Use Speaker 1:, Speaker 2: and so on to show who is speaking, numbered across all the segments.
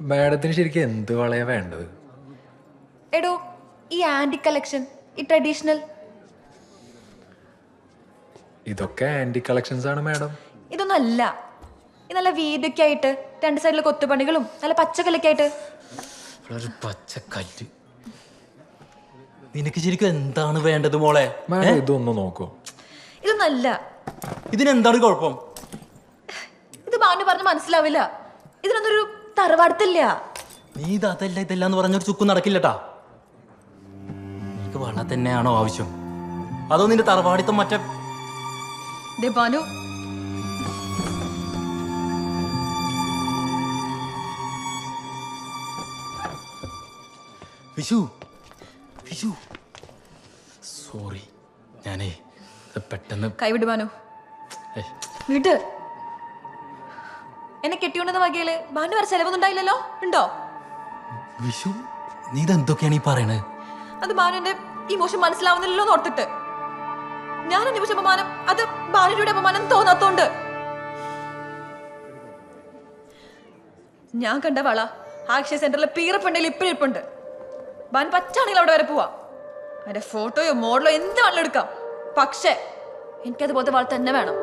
Speaker 1: മാഡത്തിന് ശരിക്കും എന്ത് വളയാ വേണ്ടത്?
Speaker 2: എടോ ഈ ആന്റി കളക്ഷൻ ഈ ട്രഡീഷണൽ
Speaker 1: ഇതൊക്കെ ആന്റി കളക്ഷൻസ് ആണ് മാഡം.
Speaker 2: ഇതൊന്നും അല്ല ഇത് നല്ല വീതിയൊക്കെ ആയിട്ട് രണ്ട് സൈഡിൽ കൊത്തുപണികളും നല്ല പച്ചക്കല്ലൊക്കെ ആയിട്ട്
Speaker 3: ഒരു പച്ചക്കല്ല്. നിനക്ക് ശരിക്കും എന്താണ് വേണ്ടത് മോളെ?
Speaker 1: മാഡം ഇതൊന്ന് നോക്കൂ.
Speaker 2: ഇതൊന്നല്ല.
Speaker 3: ഇതിനെന്താണ് കുഴപ്പം?
Speaker 2: ഇത് ബാനു പറഞ്ഞ് മനസ്സിലാവില്ല. ഇതിനൊന്നും ഒരു തറവാടത്തില്ല.
Speaker 3: നീ ഇത് അതല്ല ഇതല്ല എന്ന് പറഞ്ഞൊരു ചുക്കും നടക്കില്ലട്ടാ. നിനക്ക് വള തന്നെയാണോ ആവശ്യം? അതോ നിന്റെ തറവാടിത്തം മറ്റേ
Speaker 2: ദേ ബാനു.
Speaker 3: വിഷു. വിഷു. സോറി ഞാനേ പെട്ടെന്ന്
Speaker 2: കൈവിടുവാനോ ബാനു.
Speaker 3: ഏയ്,
Speaker 2: വിട് എന്നെ കെട്ടിക്കൊണ്ടെന്ന വകയിൽ ബാനു വരെ ചെലവൊന്നുണ്ടായില്ലല്ലോ? ഉണ്ടോ?
Speaker 3: വിഷു നീ ഇതെന്തൊക്കെയാണ് ഈ പറയണത്
Speaker 2: അത് ബാനുവിന്റെ മോശം മനസ്സിലാവുന്നില്ലല്ലോ എന്ന് ഓർത്തിട്ട്. ഞാൻ അനുഭവിച്ച അപമാനം അത് ബാനുവിന്റെ അപമാനം തോന്നാത്തോണ്ട്. ഞാൻ കണ്ട വള ആക്ഷയ സെന്ററിലെ പീറപ്പുണ്ടെങ്കിൽ ഇപ്പോഴും ഇരിപ്പുണ്ട്. ബാൻ പച്ചാണെങ്കിൽ അവിടെ വരെ പോവാ. അതിന്റെ ഫോട്ടോയോ മോഡലോ എന്ത് വേണമെങ്കിലും എടുക്കാം. പക്ഷേ എനിക്കതുപോലത്തെ വള തന്നെ വേണം.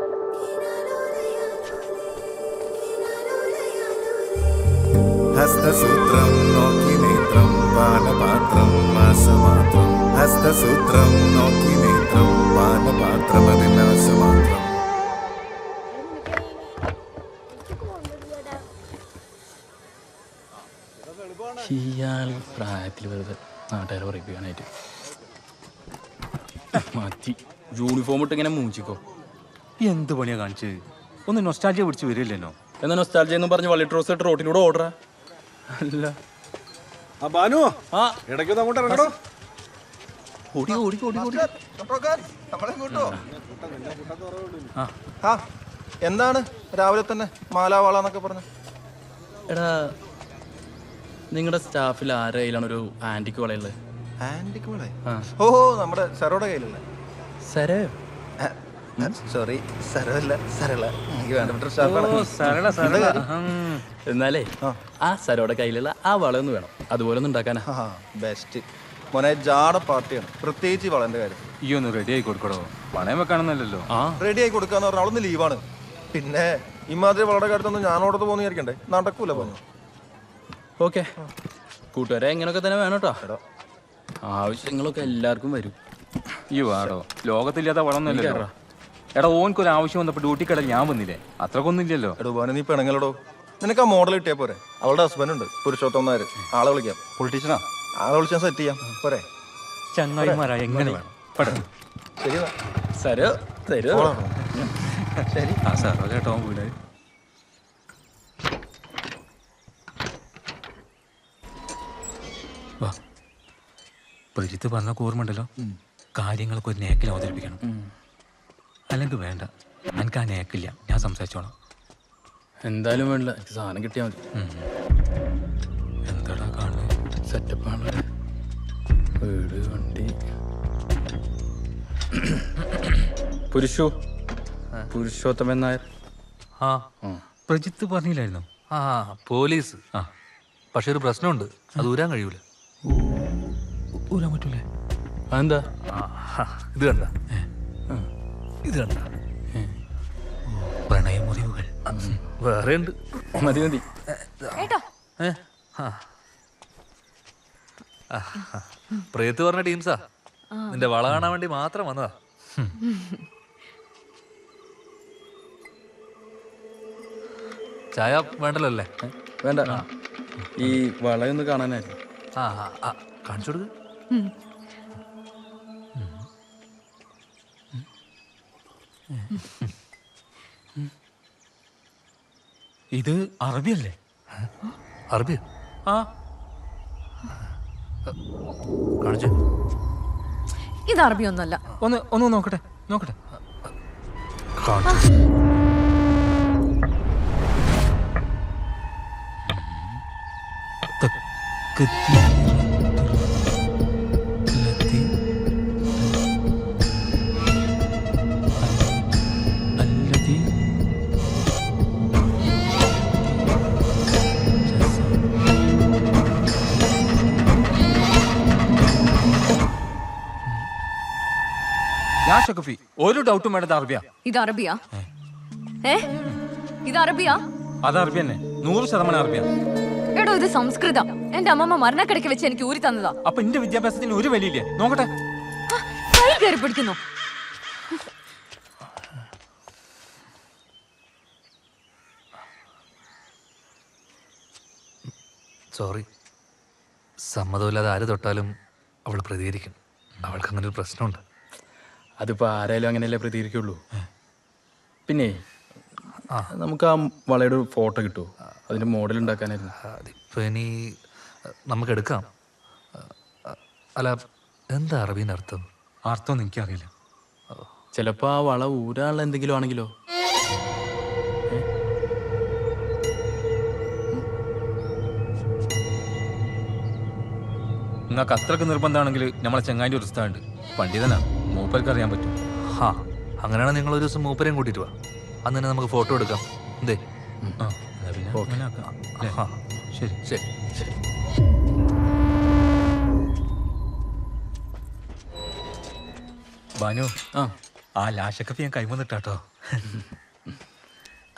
Speaker 4: ഹസ്തസൂത്രം നോക്കി നേത്രം പാനപാത്രം മാസമാത്രം ഹസ്തസൂത്രം നോക്കി നേത്രം പാനപാത്രം അതിനാശമാത്രം
Speaker 3: ഇയാൾ പ്രായത്തിൽ വെറുതെ നാട്ടുകാരെ പറയിപ്പിക്കാനായിട്ട് മതി യൂണിഫോം ഇട്ട് ഇങ്ങനെ മൂഞ്ചിക്കോ?
Speaker 5: എന്ത് പണിയാ കാണിച്ചത്? ഒന്ന് നൊസ്റ്റാൾജിയ പിടിച്ച് വരില്ലല്ലോ
Speaker 3: എന്നാ നൊസ്റ്റാൾജിയെന്നും എന്ന് പറഞ്ഞ് വള്ളി ട്രോസ് ഇട്ട് റോട്ടിലൂടെ ഓർഡറാ
Speaker 5: അല്ല.
Speaker 6: ആ ബാനു.
Speaker 3: ആ.
Speaker 6: ഇടയ്ക്കൊന്ന് അങ്ങോട്ട് ഇറങ്ങണോ
Speaker 3: ഓടി ഓടി ഓടി ഓടി.
Speaker 7: ആ എന്താണ് രാവിലെ തന്നെ മാലാവാള എന്നൊക്കെ പറഞ്ഞു?
Speaker 3: എടാ നിങ്ങളുടെ സ്റ്റാഫിൽ ആരുടെ കയ്യിലാണ് ഒരു ആന്റിക്ക് വളയുള്ളത്
Speaker 7: ആന്റിക്ക് മോളെ
Speaker 3: ആ.
Speaker 7: ഓ നമ്മുടെ സെറോടെ കയ്യിലല്ലേ?
Speaker 3: സരേ
Speaker 7: സോറി സരളല്ല സരള. എനിക്ക് വേണ്ടപ്പെട്ട സ്റ്റാഫാണ്
Speaker 5: സരള സരള. ഉം.
Speaker 3: എന്നാലേ ആ. സരോടെ കയ്യിലുള്ള ആ വളയൊന്ന് വേണം. അതുപോലെ ഒന്ന് ഉണ്ടാക്കാനാ.
Speaker 7: ബെസ്റ്റ് മോനെ ജാട പാർട്ടിയാണ്. പ്രത്യേകിച്ച് വളന്റെ കാര്യം.
Speaker 5: ഈ ഒന്ന് റെഡി ആയി കൊടുക്കണോ പണയം വെക്കാണെന്നല്ലോ
Speaker 3: ആ.
Speaker 7: റെഡി ആയി കൊടുക്കാന്ന് പറഞ്ഞാൽ അവളൊന്ന് ലീവാണ് പിന്നെ ഇമാതിരി വളരെ കാര്യത്തൊന്നും ഞാനോടത്ത് പോകുന്ന വിചാരിക്കണ്ടേ? നടക്കൂല പറഞ്ഞു
Speaker 3: ഓക്കെ. കൂട്ടുകാരെ എങ്ങനെയൊക്കെ തന്നെ വേണം കേട്ടോ ആവശ്യങ്ങളൊക്കെ എല്ലാവർക്കും വരും.
Speaker 5: ഈ വാടോ ലോകത്തില്ലാത്ത വളമൊന്നുമല്ലല്ലോ.
Speaker 3: എനിക്കറിയാം.
Speaker 5: എടാ ഓൻക്ക് ഒരു ആവശ്യം വന്നപ്പോ ഡ്യൂട്ടി കടൽ ഞാൻ വന്നില്ലേ? അത്രക്കൊന്നും ഇല്ലല്ലോ
Speaker 7: എടോ നീ പെണങ്ങളടോ നിനക്ക് ആ മോഡൽ കിട്ടിയാ പോരെ? അവളുടെ ഹസ്ബൻഡ് ഉണ്ട് പുരുഷോത്തം നായർ ആളെ വിളിക്കാം.
Speaker 5: പൊളിറ്റീഷ്യനാ
Speaker 7: ആളെ വിളിച്ചാൽ സെറ്റ് ചെയ്യാം. പോരെ.
Speaker 5: ചങ്ങായിമാരാ എങ്ങനെ?
Speaker 7: ശരി എന്നാ.
Speaker 3: സരോ തരോ.
Speaker 7: ശരി.
Speaker 5: ആ സാറോ ചേട്ടോ വീട്. വാ. പരിത്ത് പറഞ്ഞ ഓർമ്മയുണ്ടല്ലോ? കാര്യങ്ങളൊക്കെ ഒരു നേക്കിൽ അവതരിപ്പിക്കണം. അല്ലെങ്കിൽ വേണ്ട. എനിക്ക് ആ നേക്കില്ല ഞാൻ സംസാരിച്ചോളാം.
Speaker 3: എന്തായാലും വേണ്ട. എനിക്ക് സാധനം കിട്ടിയാൽ മതി.
Speaker 5: എന്താടാ കാണുന്നത്
Speaker 3: സെറ്റപ്പാണ് വീട് വണ്ടി. പുരുഷു? പുരുഷോത്തമൻ നായർ.
Speaker 8: ആ.
Speaker 3: ആ.
Speaker 8: പ്രജിത്ത് പറഞ്ഞില്ലായിരുന്നു? ആ പോലീസ്.
Speaker 5: ആ.
Speaker 8: പക്ഷെ ഒരു പ്രശ്നമുണ്ട്. അത് ഊരാൻ കഴിയൂല.
Speaker 5: ഊരാൻ പറ്റൂലേ?
Speaker 3: അതെന്താ?
Speaker 8: ഇത് കണ്ട. ഇത് കണ്ട
Speaker 5: പ്രണയമുറിവുകൾ.
Speaker 8: വേറെ ഉണ്ട്
Speaker 3: മതി മതി.
Speaker 8: പ്രേത്ത് പറഞ്ഞ ടീംസാ. നിന്റെ വള കാണാൻ വേണ്ടി മാത്രം വന്നതാ. ചായ വേണ്ടല്ലോ അല്ലേ?
Speaker 3: വേണ്ട. ഈ വളയൊന്ന് കാണാനായിരുന്നു.
Speaker 8: ആ ആ, ആ. കാണിച്ചു കൊടുക്ക്.
Speaker 5: ഇത് അറബിയല്ലേ?
Speaker 8: അറബി ആ. കാണിച്ചു.
Speaker 9: ഇത് ഒന്നല്ല
Speaker 5: ഒന്ന് ഒന്ന് നോക്കട്ടെ നോക്കട്ടെ.
Speaker 8: കാണിച്ചു.
Speaker 5: ഷക്കഫി ഒരു ഡൗട്ടും വേണ്ട അറബിയ.
Speaker 9: ഇത് അറബിയ? ഏ? ഇത് അറബിയ?
Speaker 5: അത് അറബി തന്നെ. നൂറ് ശതമാനം അറബിയ.
Speaker 9: എടോ ഇത് സംസ്കൃതം. എന്റെ അമ്മമ്മ മരണക്കിടയ്ക്ക് വെച്ച് എനിക്ക് ഊരി തന്നതാ.
Speaker 5: അപ്പൊ എന്റെ വിദ്യാഭ്യാസത്തിന് ഒരു വിലയില്ലേ? നോക്കട്ടെ.
Speaker 9: കൈ കയറി പിടിക്കുന്നു.
Speaker 8: സോറി. സമ്മതമില്ലാതെ ആര് തൊട്ടാലും അവൾ പ്രതികരിക്കും. അവൾക്ക് അങ്ങനെ ഒരു പ്രശ്നമുണ്ട്.
Speaker 3: അതിപ്പോൾ ആരായാലും അങ്ങനെയല്ലേ പ്രതികരിക്കുള്ളൂ? പിന്നെ നമുക്ക് ആ വളയുടെ ഒരു ഫോട്ടോ കിട്ടുമോ അതിന്റെ മോഡൽ ഉണ്ടാക്കാനായിരുന്നു.
Speaker 8: അതിപ്പോൾ ഇനി നമുക്ക് എടുക്കാം അല്ല എന്താ അറബീന്റെ അർത്ഥം?
Speaker 5: അർത്ഥം എനിക്കറിയില്ല.
Speaker 3: ചിലപ്പോൾ ആ വള ഊരാനുള്ള എന്തെങ്കിലും ആണെങ്കിലോ?
Speaker 5: നിങ്ങൾക്ക് അത്രയ്ക്ക് നിർബന്ധമാണെങ്കിൽ നമ്മളെ ചെങ്ങാന്റെ ഒരു സ്ഥലമുണ്ട് പണ്ഡിതനാ. മൂപ്പർക്ക് അറിയാൻ പറ്റും.
Speaker 8: ഹാ അങ്ങനെയാണെങ്കിൽ നിങ്ങൾ ഒരു ദിവസം മൂപ്പരെയും കൂട്ടിയിട്ട് വാ. അന്ന് തന്നെ നമുക്ക് ഫോട്ടോ എടുക്കാം. എന്തേ?
Speaker 5: ആ. എന്നാ പിന്നെ അങ്ങനെ ആക്കാം. അല്ലേ?
Speaker 8: ആ
Speaker 5: ശരി
Speaker 8: ശരി ശരി.
Speaker 5: ബാനു
Speaker 3: ആ.
Speaker 5: ആ ലാഷക്കഫി ഞാൻ കൈവന്നിട്ടാട്ടോ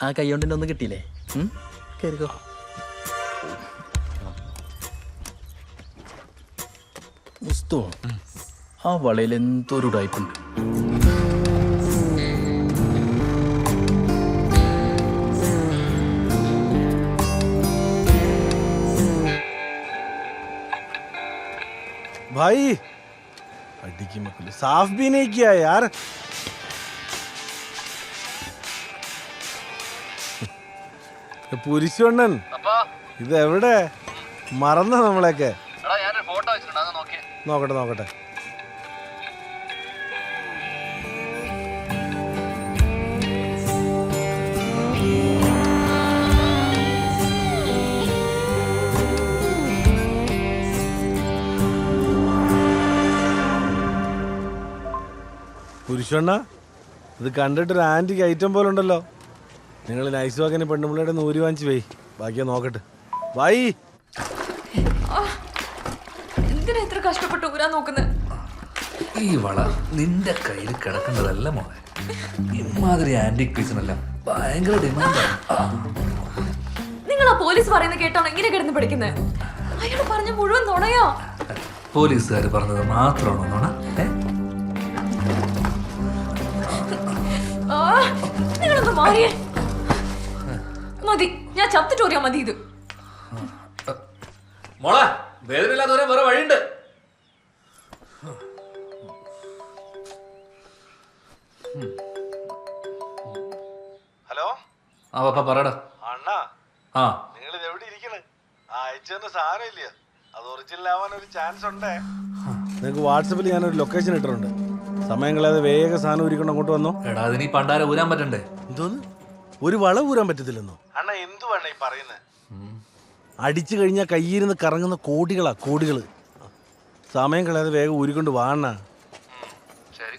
Speaker 3: ആ കൈ കൊണ്ടിന്റെ ഒന്ന് കിട്ടിയില്ലേ? ഉം? കേറിക്കോ. മുസ്തോ ആ വളയിൽ എന്തോ ഒരു ടൈപ്പുണ്ട്
Speaker 6: भाई अड्डी की मकुल साफ भी नहीं किया यार പുരിശണ്ണൻ ഇത് എവിടെ മറന്ന നമ്മളെയൊക്കെ നോക്കട്ടെ നോക്കട്ടെ. പുരുഷണ്ണ ഇത് കണ്ടിട്ടൊരു ആന്റിക്ക് ഐറ്റം പോലെ ഉണ്ടല്ലോ. നിങ്ങൾ നൈസ് വാക്കിന് പെണ്ണുപിള്ളയുടെ നൂരി വാങ്ങിച്ച് പോയി ബാക്കിയാ നോക്കട്ടെ. വായി.
Speaker 2: എന്തിനാ ഇത്ര കഷ്ടപ്പെട്ട് ഊരാൻ നോക്കുന്നത്
Speaker 8: ഈ വള നിന്റെ കയ്യിൽ കിടക്കേണ്ടതല്ല മോളെ. ഇമാതിരി ആന്റിക് പീസിനെല്ലാം ഭയങ്കര ഡിമാൻഡാണ്
Speaker 2: നിങ്ങൾ ആ പോലീസ് പറയുന്ന കേട്ടാണ് ഇങ്ങനെ കിടന്ന് പഠിക്കുന്നത് അയാൾ പറഞ്ഞ മുഴുവൻ നുണയോ.
Speaker 8: പോലീസുകാർ പറഞ്ഞത് മാത്രമാണോ നുണ?
Speaker 2: നിങ്ങളൊന്ന് മാറിയേ. മതി ഞാൻ ചത്തിട്ടോറിയാ മതി ഇത്.
Speaker 8: മോളെ വേദനയില്ലാതെ വരാൻ വേറെ വഴിയുണ്ട്.
Speaker 6: ഹലോ?
Speaker 8: ആ പപ്പ പറയടാ.
Speaker 6: അണ്ണാ
Speaker 8: ആ.
Speaker 6: നിങ്ങൾ എവിടെ ഇരിക്കണ്? അയച്ചെന്ന് സാധനം ഇല്ല അത് ഒറിജിനൽ ആവാൻ ഒരു ചാൻസ് ഉണ്ടേ. നിങ്ങൾക്ക് വാട്സപ്പിൽ ഞാനൊരു ലൊക്കേഷൻ ഇട്ടിട്ടുണ്ട്. സമയം കളയാതെ വേഗം സാധനം ഒരുക്കണം അങ്ങോട്ട് വന്നോ?
Speaker 8: എടാ അതിന് ഈ പണ്ടാര ഊരാൻ പറ്റണ്ടേ?
Speaker 6: എന്തോന്ന്? ഒരു വള ഊരാൻ പറ്റത്തില്ലെന്നോ? അണ്ണ എന്തു വേണ്ട ഈ പറയുന്നത് അടിച്ചു കഴിഞ്ഞാൽ കയ്യിരുന്ന് കറങ്ങുന്ന കോടികളാ കോടികൾ സമയം കളയാതെ വേഗം ഊരിക്കൊണ്ട് വാണ ശരി.